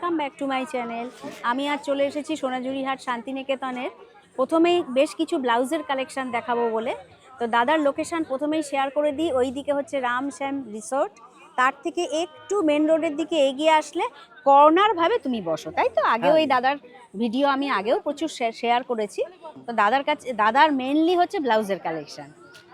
Welcome back to my channel আমি আজ চলে এসেছি সোনাঝুরিহাট শান্তিনিকেতনের। প্রথমেই বেশ কিছু ব্লাউজের কালেকশান দেখাবো বলে। তো দাদার লোকেশন প্রথমেই শেয়ার করে দিই। ওই দিকে হচ্ছে রাম শ্যাম রিসোর্ট তার থেকে একটু মেন রোডের দিকে এগিয়ে আসলে কর্নার ভাবে তুমি বসো তাই তো? আগেও এই দাদার ভিডিও আমি আগেও প্রচুর শেয়ার করেছি। তো দাদার কাছে দাদার মেনলি হচ্ছে ব্লাউজের কালেকশন।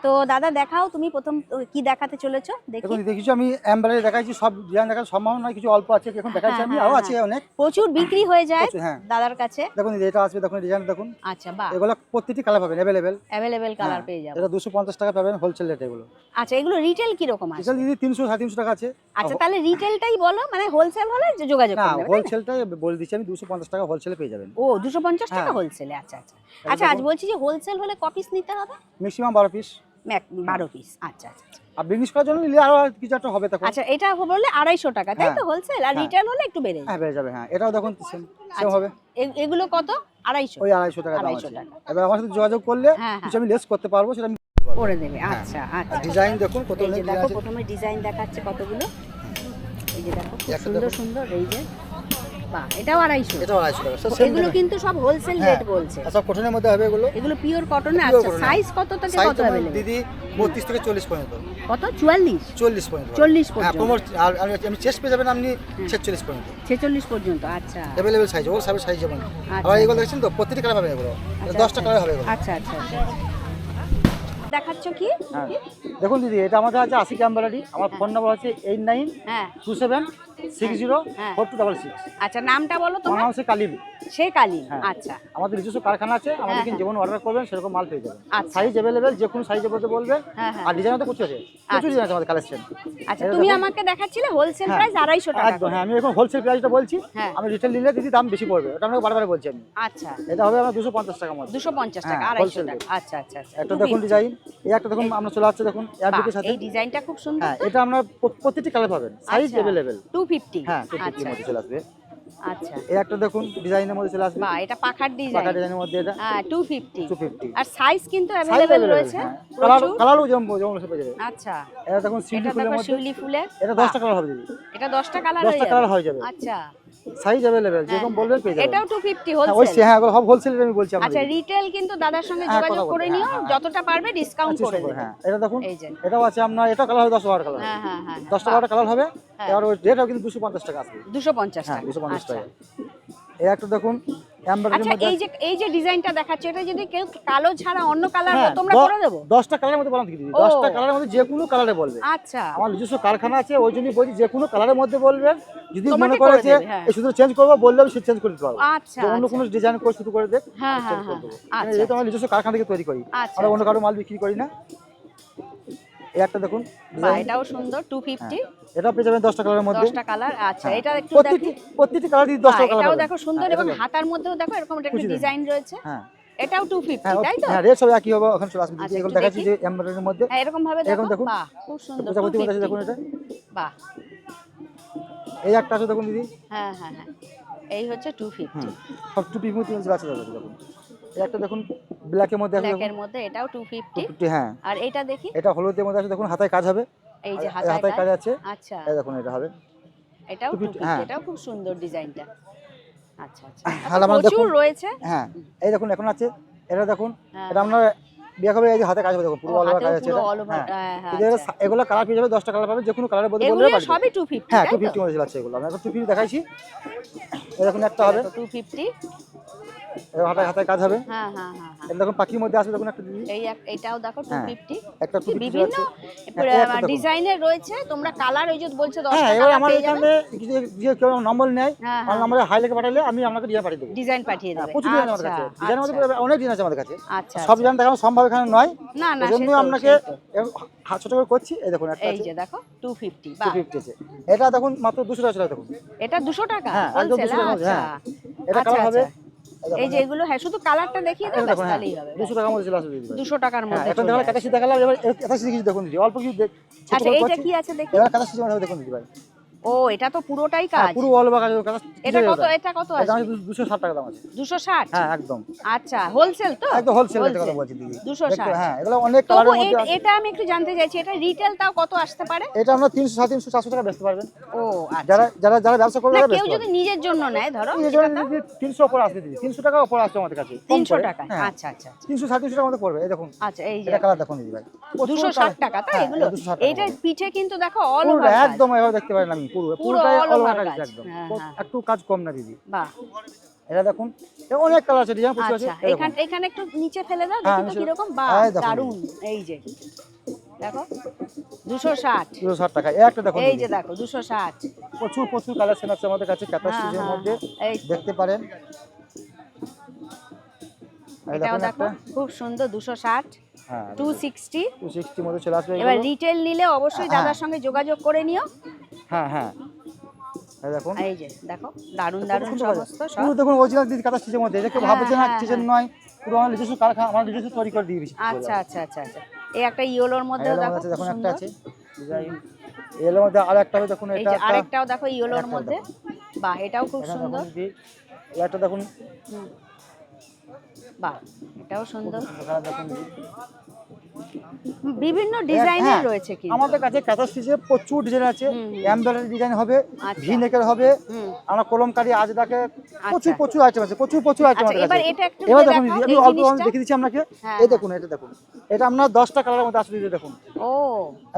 তো দাদা দেখাও তুমি প্রথম কি দেখাতে চলেছো? দেখি। দেখেছি আমি এমব্রয়ডারি দেখাইছি সব ডিজাইন দেখার সম্ভাবনা নয় কিছু অল্প আছে এখন দেখাচ্ছি হ্যাঁ, আমি হ্যাঁ, আরও হ্যাঁ। আছে অনেক। প্রচুর বিক্রি হয়ে যায় দাদার কাছে। দেখুন এটা আসবে দেখুন ডিজাইন দেখুন। আচ্ছা বাহ। এগুলো প্রত্যেকটি কালার পাবেন অ্যাভেলেবেল অ্যাভেলেবেল কালার পেয়ে যাব। এটা দুশো পঞ্চাশ টাকা পাবেন হোলসেল রেট এগুলো। আচ্ছা এগুলো রিটেল কীরকম আছে? রিটেল দিদি তিনশো সাড়ে তিনশো টাকা আছে। আচ্ছা তাহলে রিটেলটাই বলো মানে হোলসেল হলে যোগাযোগ করবে না? হোলসেলটাই বলে দিচ্ছি আমি দুশো পঞ্চাশ টাকা হোলসেলে পেয়ে যাবেন। ও দুশো পঞ্চাশ টাকা। হোলসেলে আচ্ছা আচ্ছা। আচ্ছা আজ বলছি যে হোলসেল হলে ক পিস নিতে হবে? ম্যাক্সিমাম বারো পিস ম্যাক- বারো পিস আচ্ছা আচ্ছা আচ্ছা। আর বিজনেস করার জন্য নিলে আরও কিছু একটা হবে তখন। আচ্ছা এটা বললে আড়াইশো টাকা তাই তো হ্যাঁ। হোলসেল আর হ্যাঁ। রিটেল হলে একটু বেড়ে হ্যাঁ বেড়ে যাবে হ্যাঁ। এটাও দেখুন সেম সেম আচ্ছা। হবে। এগুলো কত? আড়াইশো। ওই আড়াইশো টাকা দাম আড়াইশো আছে। টাকা। এবার আমার সাথে যোগাযোগ করলে হ্যাঁ, কিছু আমি লেস করতে পারব সেটা আমি করে দেবে। আচ্ছা আচ্ছা। ডিজাইন দেখুন কত দেখো প্রথমে ডিজাইন দেখাচ্ছে কতগুলো। এই যে দেখো। সুন্দর সুন্দর এই যে। বাহ এটাও আড়াইশো। এটাও আড়াইশো টাকা। এগুলো কিন্তু সব হোলসেল হ্যাঁ। রেট বলছে। সব কটনের মধ্যে হবে এগুলো? এগুলো পিওর কটনে আচ্ছা সাইজ কত থেকে কত অ্যাভেলেবল দিদি বত্রিশ থেকে চল্লিশ পর্যন্ত। কত? চুয়াল্লিশ? চল্লিশ পর্যন্ত। চল্লিশ হ্যাঁ পর্যন্ত। কোমর আর আমি চেস্ট পেয়ে যাবেন আপনি ছেচল্লিশ পর্যন্ত। ছেচল্লিশ পর্যন্ত আচ্ছা। অ্যাভেলেবেল সাইজ ওর সাইজ সাইজ যেমন। আচ্ছা। আর এগুলো দেখছেন তো প্রত্যেকটি কালার পাবেন এগুলো। আচ্ছা, দশটা কালার হবে এগুলো। আচ্ছা আচ্ছা আচ্ছা। দেখাচ্ছ কি? হ্যাঁ। দেখুন দিদি এটা আমাদের আছে আশি ক্যাম্বারাডি আমার ফোন নাম্বার আছে এইট নাইন হ্যাঁ। Two seven six zero. Four two double six আচ্ছা নামটা বলো তোমার। নাম হচ্ছে কালিবি সে কালী। আচ্ছা। আমাদের নিজস্ব কারখানা আছে আমাদের যেমন অর্ডার করবেন সেরকম মাল পেয়ে যাবেন। সাইজ অ্যাভেলেবেল যে কোনো সাইজের মধ্যে বলবেন। আর ডিজাইন তো প্রচুর আছে। প্রচুর ডিজাইন আছে আমাদের কালেকশন আচ্ছা তুমি আমাকে দেখাচ্ছিলে হোলসেল। প্রাইস আড়াইশো টাকা একদম হ্যাঁ আমি এখন হোলসেল প্রাইসটা বলছি। আমি রিটেল নিলে দিদি দাম বেশি পড়বে। ওটা আপনাকে বারবার বলছি আমি। আচ্ছা। এটা হবে আমার দুশো পঞ্চাশ মধ্যে। দুশো পঞ্চাশ টাকা হ্যাঁ, আড়াইশো টাকা। আচ্ছা আচ্ছা একটা দেখুন ডিজাইন এই একটা দেখুন আমরা চলে আসছে দেখুন এয়ার সাথে। এই ডিজাইনটা খুব সুন্দর। হ্যাঁ এটা আমরা প্রত্যেকটি কালার পাবেন। সাইজ। অ্যাভেলেবেল টু হ্যাঁ আচ্ছা। মধ্যে চলে আসবে। আচ্ছা। এই একটা দেখুন ডিজাইনের মধ্যে চলে আসবে। বাহ এটা পাখার ডিজাইন ডিজাইনের মধ্যে এটা। হ্যাঁ আর সাইজ কিন্তু অ্যাভেলেবেল রয়েছে। কালার কালারও পেয়ে যাবে। আচ্ছা। এটা দেখুন সিলি ফুলের মধ্যে। শিউলি ফুলের। এটা বাহ, দশটা কালার হবে এটা দশটা কালার দশটা কালার হয়ে যাবে। আচ্ছা। সাইজ अवेलेबल যেরকম বলবেন পেয়ে যাবেন। এটাও টু ফিফটি হ্যাঁ, ওই হোলসেল হ্যাঁ সব হোলসেল আমি বলছি আচ্ছা রিটেল কিন্তু দাদার সঙ্গে হ্যাঁ, যোগাযোগ করে নিও হ্যাঁ, হ্যাঁ। যতটা পারবে ডিসকাউন্ট আচ্ছা, করে দেবে। হ্যাঁ এটা দেখুন এটাও আছে আপনার এটা কালার হবে দশ বারো কালার হ্যাঁ হ্যাঁ হ্যাঁ দশটা বারোটা কালার হবে আর ওই রেটও কিন্তু দুশো পঞ্চাশ টাকা আছে। দুশো পঞ্চাশ হ্যাঁ টাকা। দুশো পঞ্চাশ আচ্ছা। টাকা। এই একটা দেখুন আচ্ছা এই যে এই যে ডিজাইনটা দেখাচ্ছে এটা যদি কেউ কালো ছাড়া অন্য কালার হ্যাঁ, তোমরা করে দেবো? দশটা কালারের মধ্যে বললাম দিদি। দশটা কালারের মধ্যে যে কোনো কালারে বলবে। আচ্ছা। আমার নিজস্ব কারখানা আছে ওই জন্যই বলছি যে কোনো কালারের মধ্যে বলবেন যদি মনে করে যে হ্যাঁ। এই শুধু চেঞ্জ করব বললে আমি চেঞ্জ করে দিতে পারব। আচ্ছা অন্য আচ্ছা। কোনো ডিজাইন করে শুধু করে দেখ হ্যাঁ হ্যাঁ চেঞ্জ করে দেবো। আচ্ছা যেহেতু আমার নিজস্ব কারখানা থেকে তৈরি করি। আচ্ছা আমরা অন্য কারও মাল বিক্রি করি না। এই একটা দেখুন এটাও সুন্দর টু ফিফটি এটা পেয়ে যাবেন দশটা কালারের মধ্যে। দশটা কালার আচ্ছা হ্যাঁ। এটা একটু দেখি। প্রত্যেকটি কালার দিয়ে বাহ, দশটা কালার এটাও দেখো সুন্দর হ্যাঁ, এবং হাতার মধ্যেও দেখো এরকম একটা ডিজাইন রয়েছে। হ্যাঁ। এটাও টু ফিফটি হ্যাঁ তাই তো? হ্যাঁ রেট সব একই হবে ওখানে চলে আসবে। আচ্ছা, এগুলো দেখাচ্ছি যে এমব্রয়ডারির মধ্যে। হ্যাঁ এরকম ভাবে দেখো? দেখুন। বাহ খুব সুন্দর প্রজাপতি মধ্যে দেখুন এটা। বাহ। এই একটা আছে দেখুন দিদি। হ্যাঁ হ্যাঁ হ্যাঁ। এই হচ্ছে টু ফিফটি হুম সব টু পিস মধ্যে আছে দেখুন। একটা দেখুন ব্ল্যাকের মধ্যে আছে দেখুন। ব্ল্যাকের মধ্যে এটাও টু ফিফটি 250 হ্যাঁ। আর এটা দেখি? এটা হলুদের মধ্যে আছে দেখুন হাতায় কাজ হবে। এই যে হাতায় হাতায় কাজ। আছে। আচ্ছা। এই দেখুন এটা হবে। এটাও 250 হ্যাঁ। এটাও খুব সুন্দর ডিজাইনটা। আচ্ছা আচ্ছা। হ্যাঁ, আমার প্রচুর রয়েছে। হ্যাঁ এই দেখুন এখন আছে। এটা দেখুন হ্যাঁ। এটা আপনার বিয়ে হবে এই যে হাতে কাজ হবে দেখুন পুরো অল ওভার কাজ আছে এটা। আচ্ছা। এগুলো কালার পেয়ে যাবে দশটা কালার পাবে যে কোনো কালারের মধ্যে এগুলো বললে সবই টু ফিফটি হ্যাঁ টু ফিফটি মধ্যে আছে এগুলো আমরা টু ফিফটি দেখাইছি। এই দেখুন একটা হবে। টু ফিফটি এবার হাতায় হাতায় কাজ হবে? হ্যাঁ হ্যাঁ হ্যাঁ হ্যাঁ। এটা পাখির মধ্যে আসবে দেখুন একটা এই এইটাও দেখো টু হ্যাঁ, ফিফটি একটা টু বিভিন্ন হ্যাঁ। ডিজাইনের রয়েছে তোমরা কালার ওই যে বলছো হ্যাঁ দশটা এবার আমার এখানে কিছু যে কেউ নম্বর নেয় হ্যাঁ আমার হ্যাঁ নম্বরে হাই লেখে পাঠালে আমি আপনাকে ডিজাইন পাঠিয়ে দেবো। ডিজাইন পাঠিয়ে হ্যাঁ, দেবে। প্রচুর ডিজাইন আমাদের আচ্ছা কাছে। ডিজাইনের মধ্যে আচ্ছা। অনেক ডিজাইন আছে আমাদের কাছে। আচ্ছা সব ডিজাইন দেখানো সম্ভব এখানে নয়। না না জন্য আপনাকে ছোট করে করছি। এই দেখুন একটা এই যে দেখো টু ফিফটি টু বাহ ফিফটি আছে। এটা দেখুন মাত্র দুশো টাকা দেখুন। এটা দুশো টাকা? হ্যাঁ, একদম 200 টাকার মধ্যে, আচ্ছা হ্যাঁ। এটা কালার হবে। এই যে এগুলো হ্যাঁ শুধু কালারটা দেখিয়ে এটা দেখুন হ্যাঁ তাহলেই হবে দুশো টাকার মধ্যে চলে আসবে দিদি ভাই। দুশো টাকার হ্যাঁ মধ্যে এখন দেখো কাটা সিধা কালার এবার কাটা কিছু দেখুন দিদি অল্প কিছু দেখ আচ্ছা এইটা কি আছে দেখি। এবার কাটা সিধা দেখুন দিদি ভাই। ও এটা তো পুরোটাই হ্যাঁ, কাজ? পুরো অল কাজ। এটা কত এটা কত আছে? দুশো ষাট টাকা দাম আছে। দুশো ষাট? হ্যাঁ একদম। আচ্ছা হোলসেল তো? একদম হোলসেল রেটের কথা বলছি দিদি। 260 হ্যাঁ এগুলো অনেক কালারের মধ্যে আছে। এটা আমি একটু জানতে চাইছি এটা রিটেল তাও কত আসতে পারে? এটা আমরা তিনশো সাড়ে তিনশো চারশো টাকা বেচতে পারবেন। ও আচ্ছা। যারা যারা যারা ব্যবসা করবে তারা কেউ যদি নিজের জন্য নেয় ধরো পারবে। এই জন্য দিদি তিনশো আসবে দিদি। তিনশো টাকা ওপর আসছে আমাদের কাছে। কম তিনশো করে। টাকা? হ্যাঁ। আচ্ছা আচ্ছা আচ্ছা। তিনশো সাড়ে তিনশো মধ্যে পড়বে এই দেখুন। আচ্ছা এই যে এটা কালার দেখুন দিদি ভাই। প্রচুর দুশো ষাট colour- টাকা তো হ্যাঁ, এগুলো? এটা 260 টাকা। পিঠে কিন্তু দেখো অল ওভার একদম এভাবে দেখতে পারেন আমি। পুরো পুরো পুরোটাই অল ওভার কাজ। একদম। হ্যাঁ, হ্যাঁ। একটু কাজ কম না দিদি। বাহ। এটা দেখুন অনেক কালার আছে ডিজাইন প্রচুর আছে আচ্ছা এখানে এখানে একটু নিচে ফেলে দাও হ্যাঁ, দেখি তো নিচে- কীরকম। বাহ দেখো। দারুণ এই যে দেখো দুশো ষাট। দুশো ষাট টাকা এই একটা দেখুন এই যে দেখো দুশো ষাট। প্রচুর প্রচুর কালেকশন আছে আমাদের কাছে ক্যাটার সিজের মধ্যে। দেখতে পারেন। এটাও দেখো খুব সুন্দর দুশো ষাট। টু সিক্সটি চলে আসবে এবার রিটেল নিলে অবশ্যই। দাদার সঙ্গে যোগাযোগ করে নিও। হ্যাঁ হ্যাঁ। দেখুন। এই যে দেখো দারুণ দারুণ সমস্ত। সব। পুরো দেখুন অরিজিনাল দিদি কাঁথা স্টিচের মধ্যে। এটা হ্যাঁ, ভাবছে না হ্যাঁ, স্টিচের নয় পুরো আমার নিজস্ব কারখানা আমার নিজস্ব তৈরি করে দিয়ে দিয়েছি। আচ্ছা আচ্ছা আচ্ছা আচ্ছা। এই একটা ইয়েলোর মধ্যেও এর দেখো দেখুন একটা আছে। ডিজাইন এর মধ্যে আর একটা হবে দেখুন এটা আরেকটাও দেখো ইয়েলোর মধ্যে। বাহ এটাও খুব সুন্দর। একটা দেখুন। বাহ এটাও সুন্দর। দেখুন। বিভিন্ন ডিজাইনের হ্যাঁ, রয়েছে কি আমাদের কাছে কাঁথা স্টিচে প্রচুর ডিজাইন আছে। এমব্রয়ডারি ডিজাইন হবে আচ্ছা। ভি নেকের হবে। আমরা কলমকারি আজদাকে প্রচুর আচ্ছা। প্রচুর আইটেম আছে প্রচুর প্রচুর আইটেম আছে এবার এটা একটু এবার দেখুন আমি অল্প অল্প দেখিয়ে দেখে দিচ্ছি আপনাকে। হ্যাঁ, এই দেখুন এটা দেখুন এটা আপনার দশটা কালারের মধ্যে আসবে দিদি দেখুন। ও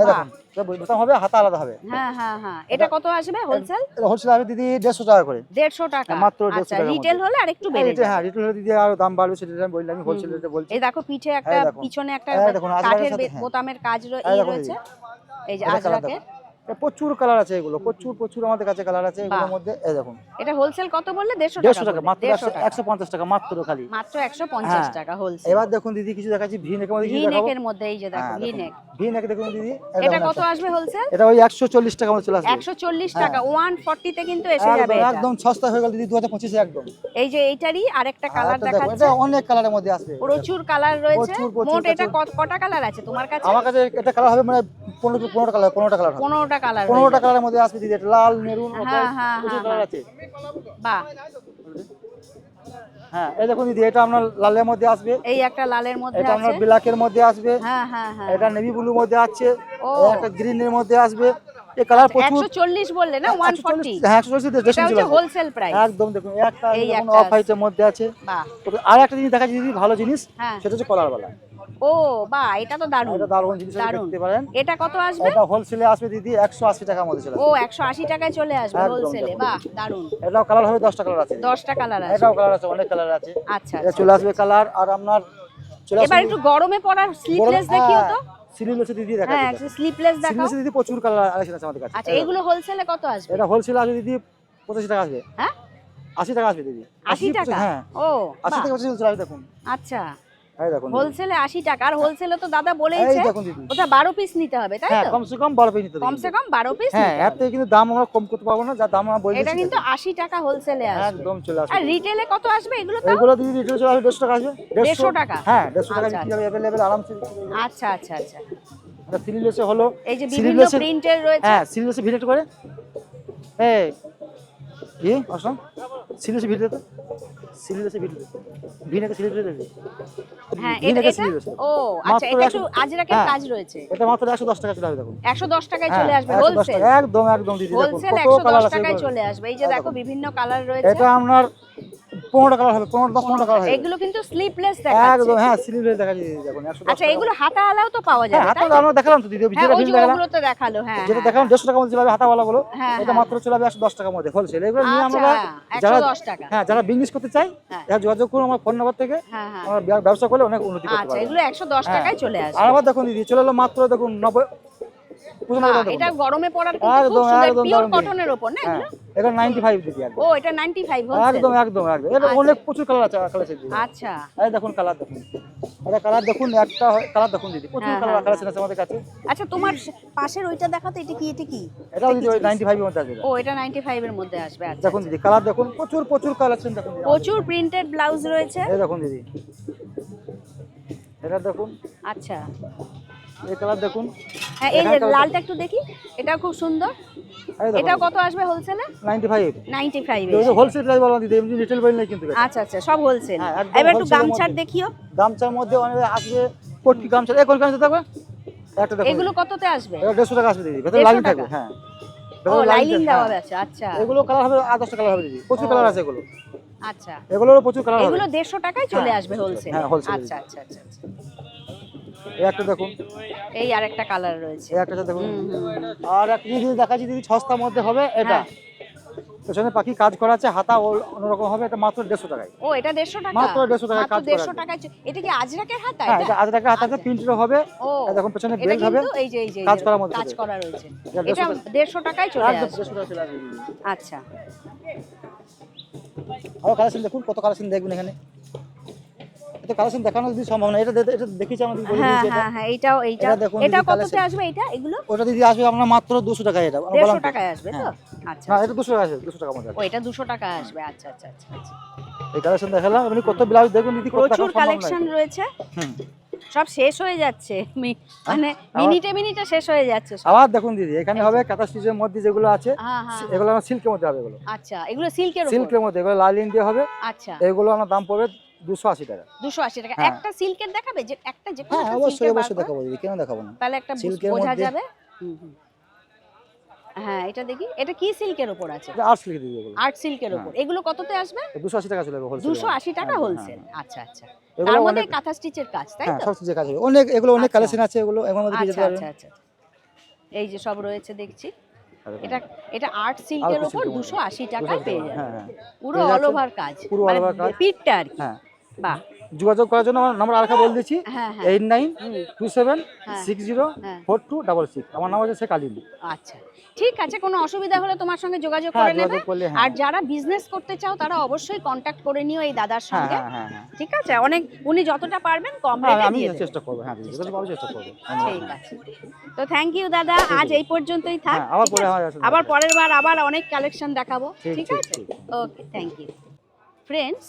এই দেখুন। বোতাম হবে হাতা আলাদা হবে। হ্যাঁ হ্যাঁ হ্যাঁ। এটা কত আসবে হোলসেল হোলসেল হবে দিদি দেড়শো টাকা করে। দেড়শো টাকা। মাত্র 150 আচ্ছা রিটেল হলে আরেকটু বেড়ে যাবে হ্যাঁ রিটেল দিদি আরও দাম বাড়বে সেটা আমি বললাম আমি হোলসেল রেটে বলছি। এই দেখো পিঠে একটা পিছনে একটা কাঠের। বোতামের কাজ রয়েছে। এই যে আজরাকের। প্রচুর কালার আছে এগুলো প্রচুর প্রচুর আমাদের কাছে কালার আছে এগুলোর মধ্যে এই দেখুন। এটা হোলসেল কত বললে? দেড়শো দেড়শো টাকা বললে? মাত্র দেড়শো টাকা। একশো পঞ্চাশ টাকা মাত্র খালি। মাত্র একশো পঞ্চাশ হ্যাঁ। টাকা হোলসেল এবার দেখুন দিদি কিছু দেখাচ্ছি ভি নেকের মধ্যে কিছু দেখাবো? মধ্যে এই যে দেখো হ্যাঁ, ভি দেখুন। দিদি এটা কত আসবে হোলসেল এটা ওই একশো চল্লিশ টাকা মতো চলে আসবে। একশো চল্লিশ হ্যাঁ। টাকা ওয়ান ফর্টিতে কিন্তু এসে যাবে একদম সস্তা হয়ে গেল দিদি দু হাজার পঁচিশে একদম। এই যে এইটারই আরেকটা আর কালার দেখাচ্ছে। এটা অনেক কালারের মধ্যে আছে প্রচুর কালার রয়েছে। মোট এটা কত- কটা কালার আছে তোমার কাছে? আমার কাছে এটা কালার হবে মানে পনেরো পনেরোটা কালার পনেরোটা কালার হবে। পনেরোটা কালার পনেরোটা কালারের মধ্যে আসবে দিদি এটা লাল মেরুন হ্যাঁ, হ্যাঁ, প্রচুর হ্যাঁ, কালার হ্যাঁ। আছে। বাহ হ্যাঁ এই দেখুন দিদি এটা আপনার লালের মধ্যে আসবে। এই একটা লালের মধ্যে এটা আপনার ব্ল্যাকের মধ্যে আসবে। হ্যাঁ হ্যাঁ হ্যাঁ। এটা নেভি ব্লুর মধ্যে আছে। একটা গ্রিনের মধ্যে আসবে। এই কালার প্রচুর। একশো চল্লিশ বললে না? 140 হ্যাঁ একশো চল্লিশ এটা হচ্ছে হোলসেল প্রাইস একদম দেখুন একটা দেখুন অফ হোয়াইটের মধ্যে আছে। বাহ। আর একটা জিনিস দেখাচ্ছি দিদি ভালো জিনিস। হ্যাঁ। সেটা হচ্ছে কলার বালা। ও বাহ এটা তো দারুণ। এটা দারুণ জিনিস দেখতে পারেন। এটা কত আসবে? এটা হোলসেলে আসবে দিদি একশো আশি টাকার মধ্যে চলে আসবে। একশো আশি টাকায় চলে আসবে হোলসেলে বাহ দারুণ। এটাও কালার হবে দশটা কালার আছে। দশটা কালার আছে। এটাও কালার আছে অনেক কালার আছে। আচ্ছা এটা আচ্ছা। চলে আসবে কালার আর আপনার এবার একটু গরমে পরার স্লিপলেস হ্যাঁ, দেখিও তো। সিলিলেসে দিদি দেখা হ্যাঁ স্লিপলেস দেখাও। সিলিলেসে দিদি প্রচুর কালার আছে আমাদের কাছে। আচ্ছা এগুলো হোলসেলে কত আসবে? এটা হোলসেলে আসবে দিদি পঁচাশি টাকা আসবে। হ্যাঁ? আশি টাকা আসবে দিদি। আশি টাকা? হ্যাঁ। ও আশি বাহ, টাকা পঁচাশি চলে আসবে দেখুন। আচ্ছা। হোলসেলে আশি টাকা আর হোলসেলে তো দাদা বলেইছে ওটা বারো পিস নিতে হবে তাই হ্যাঁ তো? কমসে কম বারো পেজ নিতে হবে। কমসে কম বারো পিস হ্যাঁ এর থেকে কিন্তু দাম আমরা কম করতে পারব না যা দাম আমরা বলে এটা কিন্তু আশি টাকা হোলসেলে আসবে। একদম চলে আর রিটেলে কত আসবে এগুলো তো এইগুলো দিদি রিটেল চলে আসবে দেড়শো টাকা আসবে। দেড়শো টাকা? হ্যাঁ দেড়শো টাকা আচ্ছা, অ্যাভেলেবেল আরামসে। আচ্ছা আচ্ছা আচ্ছা। এটা সিলিলেসে হলো। এই যে বিভিন্ন প্রিন্টের রয়েছে। হ্যাঁ সিলিলেসে করে। এই হ্যাঁ এটা হ্যাঁ এটা ও আচ্ছা এটা একটু আজরাকের হ্যাঁ। কাজ রয়েছে। এটা মাত্র একশো দশ টাকা চলে আসবে দেখুন একশো দশ টাকায় হ্যাঁ, চলে আসবে 110 হোলসেল একদম একদম দিদি দেখুন কত কালার আছে টাকায় চলে আসবে। এই যে হ্যাঁ, দেখো বিভিন্ন কালার রয়েছে। এটা আপনার পনেরোটা কালার হবে পনেরো দশ পনেরো কালার হবে এগুলো কিন্তু স্লিপলেস দেখাচ্ছে একদম হ্যাঁ সিলিলেস দেখা যায় দেখুন দশ আচ্ছা টাকা। এগুলো হাতা তো পাওয়া যাবে হাতে তাই তো? আমরা দেখালাম তো দিদি যেটা ওই ভিন্ন যে দেখালাম তো দেখাল হ্যাঁ যেটা দেখালাম দেড়শো টাকা মধ্যে চলে হাতাওয়ালা গুলো হ্যাঁ, এটা হ্যাঁ। মাত্র চলে যাবে একশো দশ টাকার মধ্যে হোলসেল এগুলো নিয়ে আচ্ছা, আমরা যারা টাকা। হ্যাঁ যারা বিজনেস করতে চাই। যারা যোগাযোগ করুন আমার ফোন নাম্বার থেকে আমরা ব্যবসা করলে অনেক উন্নতি করতে আচ্ছা এগুলো একশো দশ হ্যাঁ। টাকায় চলে আর আবার দেখুন দিদি চলে এলো মাত্র দেখুন নব্বই পঁচানব্বই বাহ, টাকা এটা গরমে পরার কিন্তু একদম, পিওর কটনের উপর না হ্যাঁ এটা নাইনটি ফাইভ ও এটা 95 হোলসেল একদম একদম একদম। এটা আচ্ছা। অনেক প্রচুর কালার আছে কালার আছে আচ্ছা। এই দেখুন কালার দেখুন। এটা কালার দেখুন একটা কালার দেখুন দিদি। প্রচুর হ্যাঁ, কালার হ্যাঁ, আছে আমাদের কাছে। আচ্ছা তোমার পাশের ওইটা দেখাতো এটা কি এটা কি? এটাও ওই মধ্যে আছে ও এটা 95 এর মধ্যে আসবে আচ্ছা দেখুন দিদি কালার দেখুন প্রচুর প্রচুর কালেকশন দেখুন প্রচুর প্রিন্টেড ব্লাউজ রয়েছে। এই দেখুন দিদি। এটা দেখুন। আচ্ছা। এই কালার দেখুন। হ্যাঁ এই যে লালটা একটু দেখি। এটা খুব সুন্দর। এটাও কত আসবে হোলসেলে ninety five ninety five wholesale price বলা দিদি এমনি রিটেল প্রাইস নেই কিন্তু আচ্ছা আচ্ছা সব হোলসেল হ্যাঁ, এবার একটু গামছার দেখিও। গামছার মধ্যে অনেক আসবে গামছা গামছা থাকবে একটা দেখো। এগুলো কততে আসবে? এটা দেড়শো টাকা আসবে দিদি। ভেতরে 150 লাইন থাকবে হ্যাঁ। ও থাকবে, দেওয়া হ্যাঁ। আছে আচ্ছা। এগুলো কালার হবে আর দশটা কালার হবে দিদি। প্রচুর কালার আছে এগুলো। আচ্ছা। এগুলোরও প্রচুর কালার এগুলো দেড়শো টাকায় চলে হ্যাঁ, আসবে হোলসেল হ্যাঁ, wholesale আচ্ছা আচ্ছা আচ্ছা আচ্ছা। এই একটা দেখুন। এই আরেকটা কালার রয়েছে। এই একটা দেখুন। আর একটা দেখাচ্ছি দিদি সস্তার মধ্যে হবে এটা। হ্যাঁ। পেছনে পাখি কাজ করা আছে হাতা অন্যরকম হবে এটা মাত্র দেড়শো টাকায়। ও এটা দেড়শো টাকা? মাত্র 150 টাকায় কাজ দেড়শো টাকায় এটা কি আজরাকের হাতা হ্যাঁ এটা? এটা আজ হাতা আছে আচ্ছা। প্রিন্টের হবে। দেখুন পেছনে বেল্ট হবে। এই যে এই যে কাজ করার মধ্যে কাজ করা রয়েছে। এটা এটা 150 দেড়শো টাকায় দেড়শো চলে আসবে। আচ্ছা। আরও কালেকশন দেখুন কত কালেকশন দেখবেন এখানে। এটা কালেকশন দেখানো যদি সম্ভব না এটা এটা আমাদের বলে হ্যাঁ দিয়েছি হ্যাঁ হ্যাঁ এইটাও এইটা এটা দেখুন এটা কততে আসবে এটা এগুলো ওটা দিদি আসবে আপনার মাত্র দুশো টাকায় এটা আমরা বললাম দেড়শো তো। টাকায় আসবে তো হ্যাঁ। আচ্ছা না এটা দুশো টাকা আছে দুশো টাকার মধ্যে ও এটা দুশো টাকা আসবে আচ্ছা আচ্ছা আচ্ছা আচ্ছা। এই কালেকশন দেখালাম আপনি কত ব্লাউজ দেখুন দিদি কত টাকা। কালেকশন রয়েছে হুম। সব শেষ হয়ে যাচ্ছে মানে মিনিটে মিনিটে শেষ হয়ে যাচ্ছে। আবার দেখুন দিদি এখানে হবে কাঁথা স্টিচের মধ্যে যেগুলো আছে হ্যাঁ। এগুলো আমার সিল্কের মধ্যে হবে এগুলো আচ্ছা এগুলো সিল্কের সিল্কের মধ্যে এগুলো লাল দিয়ে হবে আচ্ছা এগুলো আমার দাম পড়বে টাকা। টাকা। হ্যাঁ। একটা সিল্কের দেখাবে যে একটা যে হ্যাঁ অবশ্যই অবশ্যই দেখাবো দিদি কেন দেখাবো না। তাহলে একটা বোঝা যাবে। হুম, হুম। হ্যাঁ এটা দেখি। এটা কি সিল্কের উপর আছে? এটা আর্ট সিল্ক দিদি এগুলো আর্ট সিল্কের উপর এগুলো কততে আসবে? টাকা চলে যাবে হোলসেল টাকা হোলসেল আচ্ছা আচ্ছা। তার মধ্যে কাঁথা স্টিচের কাজ তাই হ্যাঁ তো? সব কিছু কাজ। হবে অনেক এগুলো অনেক আচ্ছা। কালেকশন আছে এগুলো এগুলোর মধ্যে পেয়ে আচ্ছা যেতে আচ্ছা আচ্ছা। এই যে সব রয়েছে দেখছি। এটা এটা আর্ট সিল্কের উপর silk এর দুশো আশি দুশো টাকায় পেয়ে টাকা, যাবে হ্যাঁ হ্যাঁ। পুরো অল ওভার কাজ। পুরো all মানে over কাজ। পিঠটা আর কি। হ্যাঁ। বাহ যোগাযোগ করার জন্য আমার নাম্বার আরেকটা বলে দিচ্ছি। হ্যাঁ হ্যাঁ। Eight nine two seven. Six zero four two double six আমার নাম হচ্ছে শেখ আলিম আচ্ছা ঠিক আছে কোনো অসুবিধা হলে তোমার সঙ্গে যোগাযোগ হ্যাঁ করে নেবে। আর যারা বিজনেস করতে চাও তারা অবশ্যই কন্ট্যাক্ট করে নিও এই দাদার সঙ্গে। ঠিক আছে অনেক উনি যতটা পারবেন কম রেটে আমি চেষ্টা করব হ্যাঁ চেষ্টা করব। ঠিক আছে। তো থ্যাংক ইউ দাদা আজ এই পর্যন্তই থাক আবার পরের বার আবার অনেক কালেকশন দেখাবো। ঠিক, আছে? ওকে থ্যাংক ইউ ফ্রেন্ডস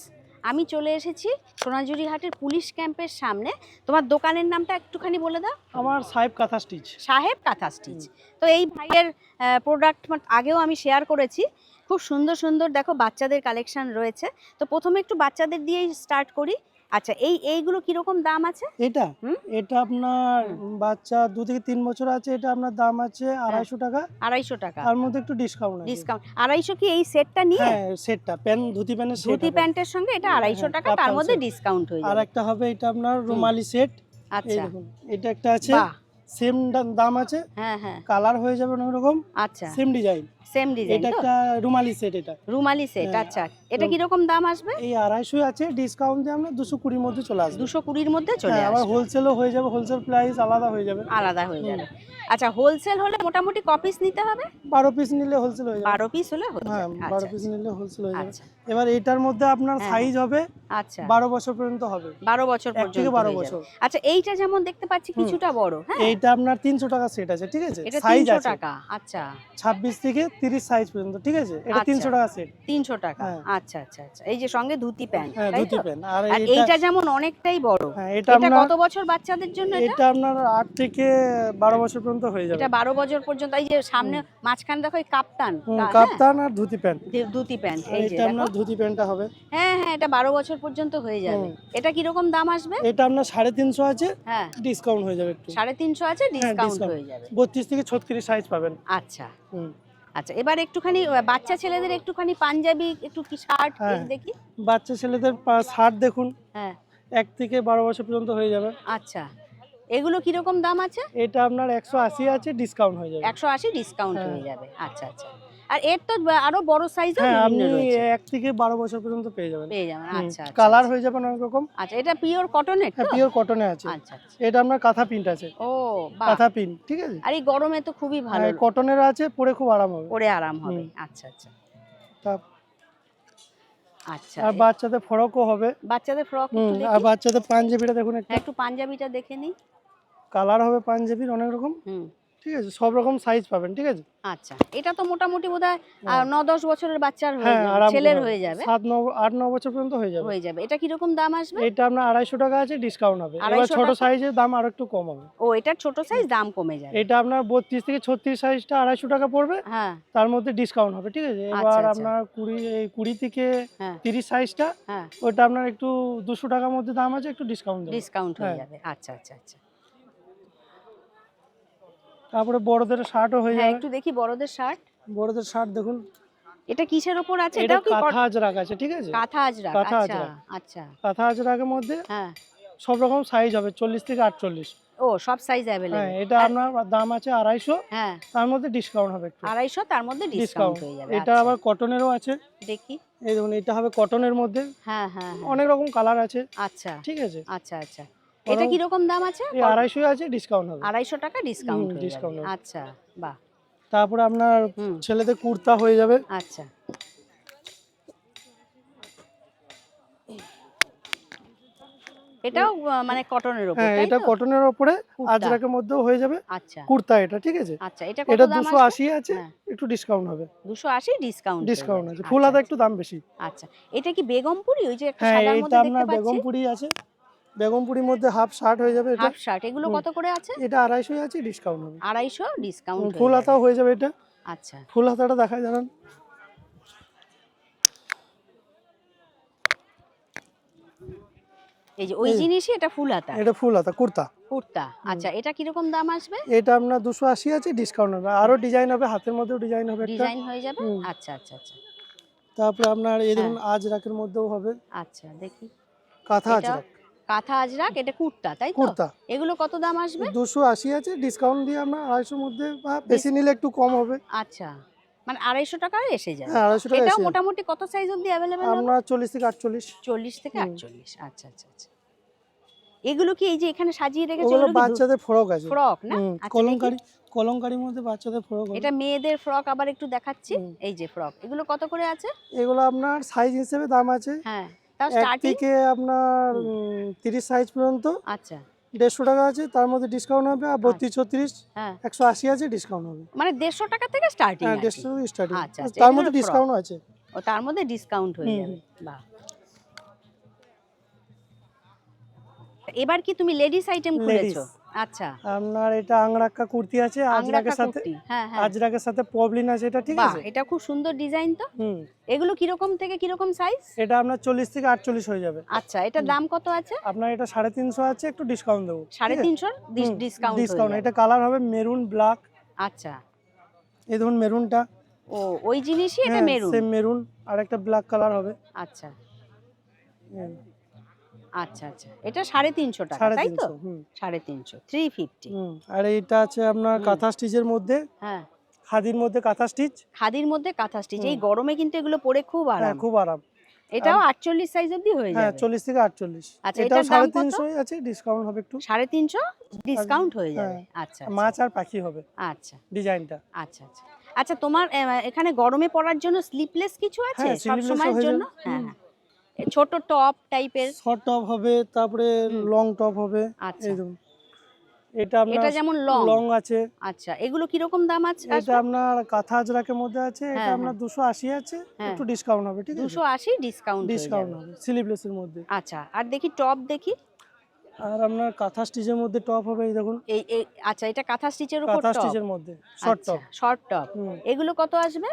আমি চলে এসেছি সোনাঝুরি হাটের পুলিশ ক্যাম্পের সামনে। তোমার দোকানের নামটা একটুখানি বলে দাও। আমার সাহেব কাঁথা স্টিচ। সাহেব কাঁথা স্টিচ। তো এই ভাইয়ের প্রোডাক্ট আগেও আমি শেয়ার করেছি। খুব সুন্দর সুন্দর দেখো বাচ্চাদের কালেকশন রয়েছে। তো প্রথমে একটু বাচ্চাদের দিয়েই স্টার্ট করি। আচ্ছা এই এইগুলো কীরকম দাম আছে? এটা? এটা আপনার বাচ্চা দু থেকে তিন বছর আছে এটা আপনার দাম আছে আড়াইশো টাকা। আড়াইশো টাকা। তার মধ্যে একটু ডিসকাউন্ট আছে ডিসকাউন্ট আড়াইশো কি এই সেটটা নিয়ে? হ্যাঁ সেটটা প্যান্ট ধুতি প্যান্টের ধুতি প্যান্টের সঙ্গে এটা আড়াইশো হ্যাঁ, টাকা তার মধ্যে ডিসকাউন্ট হয়ে আর একটা হবে এটা আপনার রুমালি সেট আচ্ছা। এটা একটা আছে। সেম দাম আছে। হ্যাঁ হ্যাঁ। কালার হয়ে যাবে অনেক রকম আচ্ছা। সেম ডিজাইন সেম ডিজাইন এটা একটা রুমালি সেট এটা। রুমালি সেট হ্যাঁ। আচ্ছা। এটা কীরকম দাম আসবে? এই আড়াইশো আছে ডিসকাউন্ট দিয়ে আমরা দুশো কুড়ির মধ্যে চলে আসবে। দুশো কুড়ির মধ্যে চলে হ্যাঁ আবার হোলসেলও হয়ে যাবে হোলসেল প্রাইস আলাদা হয়ে যাবে। আলাদা হয়ে যাবে। আচ্ছা হোলসেল হলে মোটামুটি ক পিস নিতে হবে? বারো পিস নিলে হোলসেল হয়ে যাবে। বারো পিস হলে হ্যাঁ যাবে বারো আচ্ছা পিস নিলে হোলসেল হয়ে যাবে। আচ্ছা। এবার এটার মধ্যে আপনার হ্যাঁ, সাইজ হবে আচ্ছা। বারো বছর পর্যন্ত হবে। বারো বছর এক থেকে পর্যন্ত বারো হয়ে বছর। আচ্ছা এইটা যেমন দেখতে পাচ্ছি কিছুটা বড় হ্যাঁ। এইটা আপনার তিনশো টাকা সেট আছে ঠিক আছে? এটা সাইজ আছে। টাকা আচ্ছা। ছাব্বিশ থেকে তিরিশ সাইজ পর্যন্ত ঠিক আছে? এটা আচ্ছা। তিনশো টাকা সেট তিনশো টাকা হ্যাঁ। আচ্ছা আচ্ছা আচ্ছা। এই যে সঙ্গে ধুতি প্যান্ট হ্যাঁ ধুতি প্যান্ট। আর এইটা যেমন অনেকটাই বড় হ্যাঁ এটা কত বছর বাচ্চাদের জন্য এটা? এটা আপনার আট থেকে বারো বছর পর্যন্ত হয়ে যাবে। এটা বারো বছর পর্যন্ত এই যে সামনে মাঝখানে দেখো এই কাপ্তান হ্যাঁ, কাপ্তান আর ধুতি প্যান্ট। ধুতি প্যান্ট এই যে এটা আপনার ধুতি প্যান্টটা হবে। হ্যাঁ হ্যাঁ এটা বারো বছর পর্যন্ত হয়ে যাবে। এটা কীরকম দাম আসবে? এটা আপনার সাড়ে তিনশো আছে হ্যাঁ। ডিসকাউন্ট হয়ে যাবে একটু। সাড়ে তিনশো আছে ডিসকাউন্ট। হয়ে যাবে। বত্রিশ থেকে ছত্রিশ সাইজ পাবেন। আচ্ছা। হুম। আচ্ছা এবার একটুখানি বাচ্চা ছেলেদের একটুখানি পাঞ্জাবি একটু কি শার্ট হ্যাঁ। দেখি? বাচ্চা ছেলেদের শার্ট দেখুন। হ্যাঁ। এক থেকে বারো বছর পর্যন্ত হয়ে যাবে। আচ্ছা। এগুলো কীরকম দাম আছে? এটা আপনার একশো আশি আছে ডিসকাউন্ট হয়ে যাবে। একশো আশি ডিসকাউন্ট হ্যাঁ। হয়ে যাবে। আচ্ছা আচ্ছা। আর এর তো আরও বড় সাইজও হ্যাঁ আপনি এক থেকে বারো বছর পর্যন্ত পেয়ে যাবেন। পেয়ে যাবেন আচ্ছা আচ্ছা, কালার আচ্ছা। হয়ে যাবে অনেক রকম। আচ্ছা এটা পিওর কটনের হ্যাঁ পিওর কটনে আছে। আচ্ছা আচ্ছা। এটা আপনার কাঁথা প্রিন্ট আছে। ও কাঁথা প্রিন্ট ঠিক আছে? আর এই গরমে তো খুবই ভালো। হ্যাঁ কটনের আছে পরে খুব আরাম হবে। পরে আরাম হবে আচ্ছা আচ্ছা। তা- আচ্ছা আর বাচ্চাদের ফরকও হবে। বাচ্চাদের ফ্রক আর বাচ্চাদের পাঞ্জাবিটা দেখুন একটা হ্যাঁ, একটু। পাঞ্জাবিটা দেখে নিই। কালার হবে পাঞ্জাবির অনেক রকম। হুম। ঠিক আছে? সব রকম সাইজ পাবেন ঠিক আছে? আচ্ছা এটা তো মোটামুটি বোধহয় আহ, ন দশ বছরের বাচ্চার হয়ে হ্যাঁ যাবে, আরাম ছেলের হয়ে যাবে। সাত ন আট ন বছর পর্যন্ত হয়ে যাবে। হয়ে যাবে। এটা কীরকম দাম আসবে? এটা আপনার আড়াইশো টাকা আছে ডিসকাউন্ট হবে। এবার ছোট সাইজের দাম আরও একটু কম হবে। ও এটার ছোট সাইজ দাম কমে যাবে। এটা আপনার বত্রিশ থেকে ছত্রিশ সাইজটা আড়াইশো টাকা পড়বে। হ্যাঁ। তার মধ্যে ডিসকাউন্ট হবে ঠিক আছে? আচ্ছা, এবার আচ্ছা। আপনার কুড়ি এই কুড়ি থেকে হ্যাঁ। তিরিশ সাইজটা হ্যাঁ। ওটা আপনার একটু দুশো টাকার মধ্যে দাম আছে একটু ডিসকাউন্ট দেবে। ডিসকাউন্ট হয়ে হ্যাঁ। যাবে। আচ্ছা আচ্ছা আচ্ছা। তারপরে বড়দের শার্টও হয়ে হ্যাঁ যাবে। একটু দেখি বড়দের শার্ট। বড়দের শার্ট দেখুন। এটা কিসের ওপর আছে? এটা এটাও কি কাঁথা আজরাক আছে ঠিক আছে? কাঁথা আজরাক কাঁথা আচ্ছা আজরাক। আচ্ছা। কাঁথা আজরাকের মধ্যে হ্যাঁ। সব রকম সাইজ হবে চল্লিশ থেকে আটচল্লিশ। ও সব সাইজ अवेलेबल হ্যাঁ এটা আপনার দাম আছে আড়াইশো। হ্যাঁ। তার মধ্যে ডিসকাউন্ট হবে একটু। আড়াইশো তার মধ্যে ডিসকাউন্ট ডিসকাউন্ট হয়ে যাবে এটা আচ্ছা। আবার কটনেরও আছে। দেখি। এই দেখুন এটা হবে কটনের মধ্যে। হ্যাঁ হ্যাঁ হ্যাঁ। অনেক রকম কালার আছে। আচ্ছা। ঠিক আছে? আচ্ছা আচ্ছা। এটা কি রকম দাম আছে? এই আড়াইশো আছে ডিসকাউন্ট হবে। আড়াইশো টাকা ডিসকাউন্ট হয়ে হবে। আচ্ছা বাহ। তারপর আপনার ছেলেদের কুর্তা হয়ে যাবে। আচ্ছা। এটাও মানে কটনের উপর হ্যাঁ এটা কটনের কুর্তা। আজরাকের মধ্যেও হয়ে যাবে। আচ্ছা। কুর্তা এটা ঠিক আছে? আচ্ছা এটা কত এটা দাম আছে আশি আছে হ্যাঁ। একটু ডিসকাউন্ট হবে। দুশো আশি ডিসকাউন্ট ডিসকাউন্ট আছে। ফুল হাতা একটু দাম বেশি। আচ্ছা। এটা কি বেগমপুরি? ওই যে একটা হ্যাঁ সাদার এটা মধ্যে আপনার দেখতে পাচ্ছি। বেগমপুরি আছে। বেগমপুরির মধ্যে হাফ শার্ট হয়ে যাবে এটা। হাফ শার্ট এগুলো কত করে আছে? এটা আড়াইশোই আছে ডিসকাউন্ট হবে। আড়াইশো ডিসকাউন্ট ফুল হাতাও হয়ে যাবে এটা। আচ্ছা। ফুল হাতাটা দেখায় জানান। এই যে ওই জিনিসই এটা ফুল হাতা? এটা ফুল হাতা কুর্তা। কুর্তা। আচ্ছা এটা কীরকম দাম আসবে? এটা আপনার দুশো আশি আছে ডিসকাউন্ট হবে। আরও ডিজাইন হবে হাতের মধ্যেও ডিজাইন হবে একটা। ডিজাইন হয়ে যাবে? আচ্ছা আচ্ছা আচ্ছা। তারপরে আপনার এই দেখুন হ্যাঁ। আজরাকের মধ্যেও হবে। আচ্ছা দেখি। কাঁথা আজরাক। কাঁথা আজরাক এটা কুর্তা তাই তো? কুর্তা। এগুলো কত দাম আসবে? দুশো আশি আছে ডিসকাউন্ট দিয়ে আমরা আড়াইশোর মধ্যে বা বেশি। নিলে একটু কম হবে। আচ্ছা মানে আড়াইশো টাকায় এসে যাবে হ্যাঁ আড়াইশো টাকা এটাও মোটামুটি কত সাইজ অবধি অ্যাভেলেবেল আমরা চল্লিশ থেকে আটচল্লিশ। চল্লিশ থেকে আটচল্লিশ আচ্ছা আচ্ছা আচ্ছা। এগুলো কি এই যে এখানে সাজিয়ে রেখেছে এগুলো বাচ্চাদের ফ্রক আছে। ফ্রক না? আচ্ছা, কলমকারি কলমকারির মধ্যে বাচ্চাদের ফ্রক এটা মেয়েদের ফ্রক আবার একটু দেখাচ্ছি। এই যে ফ্রক এগুলো কত করে আছে? এগুলো আপনার সাইজ হিসেবে দাম আছে। হ্যাঁ। থেকে আপনার তিরিশ সাইজ পর্যন্ত। আচ্ছা। দেড়শো টাকা আছে তার মধ্যে ডিসকাউন্ট হবে আর বত্রিশ ছত্রিশ হ্যাঁ। একশো আশি আছে ডিসকাউন্ট হবে। মানে দেড়শো টাকা থেকে স্টার্টিং হ্যাঁ দেড়শো স্টার্টিং আচ্ছা, আচ্ছা, তার মধ্যে ডিসকাউন্ট আছে। ও তার মধ্যে ডিসকাউন্ট হয়ে যাবে। বাহ। এবার কি তুমি লেডিস আইটেম খুলেছো? আচ্ছা। আপনার এটা আংরাক্কা কুর্তি আছে আজরাকের সাথে হ্যাঁ হ্যাঁ। আজরাকের সাথে পবলিন আছে এটা ঠিক আছে? এটা খুব সুন্দর ডিজাইন তো। হুম। এগুলো কীরকম থেকে কীরকম সাইজ এটা আপনার চল্লিশ থেকে আটচল্লিশ হয়ে যাবে। আচ্ছা এটার দাম কত আছে? আপনার এটা সাড়ে তিনশো আছে একটু ডিসকাউন্ট দেবো সাড়ে তিনশোর ডিসকাউন্ট ডিসকাউন্ট এটা কালার হবে মেরুন ব্ল্যাক আচ্ছা। এই দেখুন মেরুনটা ও ওই জিনিসই এটা মেরুন সেম মেরুন আর একটা ব্ল্যাক কালার হবে। আচ্ছা। আচ্ছা আচ্ছা। এটা সাড়ে তিনশো টাকা তাই তো? সাড়ে তিনশো থ্রি ফিফটি আর এইটা আছে আপনার কাঁথা স্টিচের মধ্যে। হ্যাঁ। খাদির মধ্যে কাঁথা স্টিচ। খাদির মধ্যে কাঁথা স্টিচ। এই গরমে কিন্তু এগুলো পরে খুব হ্যাঁ আরাম। খুব আরাম। এটাও আটচল্লিশ সাইজ অব্দি হয়ে হ্যাঁ যাবে। চল্লিশ থেকে আটচল্লিশ। আচ্ছা, এটাও এটার সাড়ে তিনশো আছে ডিসকাউন্ট হবে একটু। সাড়ে তিনশো ডিসকাউন্ট হয়ে যাবে। হ্যাঁ। আচ্ছা মাছ আর পাখি হবে আচ্ছা। ডিজাইনটা। আচ্ছা আচ্ছা। আচ্ছা তোমার এখানে গরমে পরার জন্য স্লিপলেস কিছু আছে? সব সময়ের জন্য? হ্যাঁ হ্যাঁ। ছোট টপ টাইপের। শর্ট টপ হবে তারপরে লং টপ হবে। আচ্ছা। এটা আপনার এটা যেমন লং। লং আছে। আচ্ছা এগুলো কি রকম দাম আছে এটা আপনার কাঁথা আজরাকের মধ্যে আছে এটা হ্যাঁ, আপনার দুশো আশি আছে হ্যাঁ। একটু ডিসকাউন্ট হবে ঠিক আছে? দুশো আশি ডিসকাউন্ট ডিসকাউন্ট হবে স্লিভলেসের মধ্যে। আচ্ছা আর দেখি টপ দেখি। আর আপনার কাঁথা স্টিচের মধ্যে টপ হবে এই দেখুন। এই এই আচ্ছা এটা কাঁথা স্টিচের উপর কাঁথা স্টিচের মধ্যে শর্ট টপ শর্ট টপ এগুলো কত আসবে?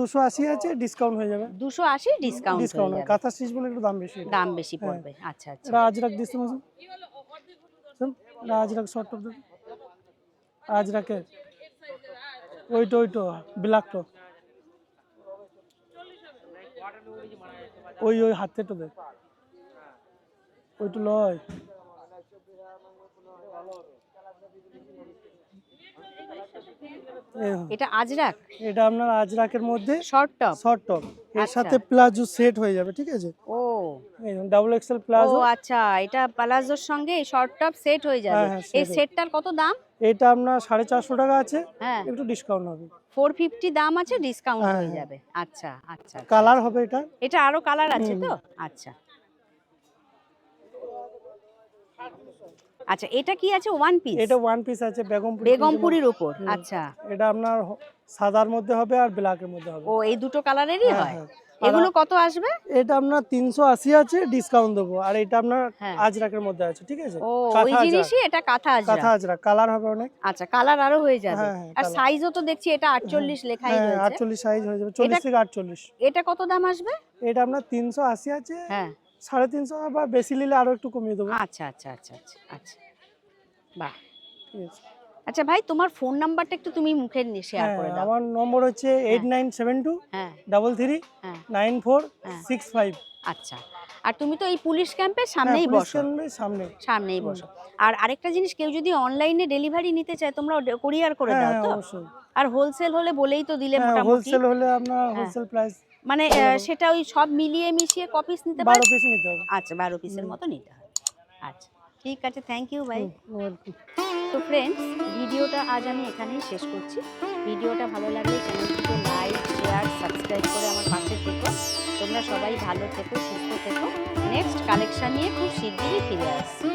দুশো আশি আছে ডিসকাউন্ট হয়ে যাবে। দুশো আশি ডিসকাউন্ট ডিসকাউন্ট কাঁথা স্টিচ বলে একটু দাম বেশি। দাম বেশি হ্যাঁ। পড়বে। আচ্ছা আচ্ছা। এটা আজরাক মাসুম শোন, এটা আজরাক শর্ট টপ দেবে। আজরাকে ওইটো ওইটো ব্ল্যাকটো ওই ওই হাতেটো দে ওইটো লয়। এটা আজরাক? এটা আপনার আজরাকের মধ্যে শর্ট টপ শর্ট টপ এর আচ্ছা। সাথে প্লাজো সেট হয়ে যাবে ঠিক আছে? ও। এই ডাবল এক্সেল ও প্লাজো আচ্ছা এটা প্লাজোর সঙ্গে শর্ট টপ সেট হয়ে যাবে। হ্যাঁ, হ্যাঁ, এই সেটটার কত দাম? এটা আপনার সাড়ে চারশো টাকা আছে। হ্যাঁ। একটু ডিসকাউন্ট হবে। ফোর ফিফটি দাম আছে ডিসকাউন্ট হ্যাঁ। যাবে। আচ্ছা আচ্ছা আচ্ছা। কালার হবে এটা। এটা আরও কালার আছে তো? আচ্ছা। আচ্ছা এটা কি আছে ওয়ান পিস এটা ওয়ান পিস আছে বেগমপুরি বেগমপুরির উপর আচ্ছা। এটা আপনার সাদার মধ্যে হবে আর ব্ল্যাকের মধ্যে হবে। ও এই দুটো কালারেরই হ্যাঁ, হয়? হ্যাঁ। এগুলো কত আসবে? এটা আপনার তিনশো আশি আছে ডিসকাউন্ট দেবো। আর এটা আপনার হ্যাঁ। আজরাকের মধ্যে আছে ঠিক আছে? ও ওই জিনিসই এটা কাঁথা কাঁথা আজরা আজরা কালার হবে অনেক। আচ্ছা কালার আরও হয়ে যাবে। আর। সাইজও তো দেখছি এটা আটচল্লিশ লেখাই হ্যাঁ রয়েছে। আটচল্লিশ সাইজ হয়ে যাবে চল্লিশ থেকে আটচল্লিশ। এটা কত দাম আসবে? এটা আপনার তিনশো আশি আছে। হ্যাঁ। সাড়ে তিনশো বা বেশি নিলে আরও একটু কমিয়ে দেবো। আচ্ছা আচ্ছা আচ্ছা আচ্ছা আচ্ছা। বাহ। আচ্ছা ভাই তোমার ফোন নাম্বারটা একটু তুমি মুখে শেয়ার হ্যাঁ করে দাও। আমার নম্বর হচ্ছে এইট নাইন সেভেন টু হ্যাঁ। ডাবল থ্রি হ্যাঁ। নাইন ফোর হ্যাঁ। Six five. আচ্ছা। আর তুমি তো এই পুলিশ ক্যাম্পের সামনেই বসো। সামনে সামনেই। বসো। আর আরেকটা জিনিস কেউ যদি অনলাইনে ডেলিভারি নিতে চায় তোমরা কুরিয়ার করে হ্যাঁ দাও হ্যাঁ, তো? আর হোলসেল হলে বলেই তো দিলে হ্যাঁ মোটামুটি। হোলসেল হলে আপনার হ্যাঁ। হোলসেল প্রাইস মানে সেটা ওই সব মিলিয়ে মিশিয়ে কপিস নিতে বারো পারে পিস নিতে হবে। আচ্ছা বারো পিসের মতো নিতে হবে। আচ্ছা ঠিক আছে থ্যাংক ইউ ভাই তো ফ্রেন্ডস ভিডিওটা আজ আমি এখানেই শেষ করছি। ভিডিওটা ভালো লাগলে চ্যানেলটিকে লাইক শেয়ার সাবস্ক্রাইব করে আমার পাশে থেকো। তোমরা সবাই ভালো থেকো সুস্থ থেকো। নেক্সট কালেকশন নিয়ে খুব শিগগিরই ফিরে আসছি।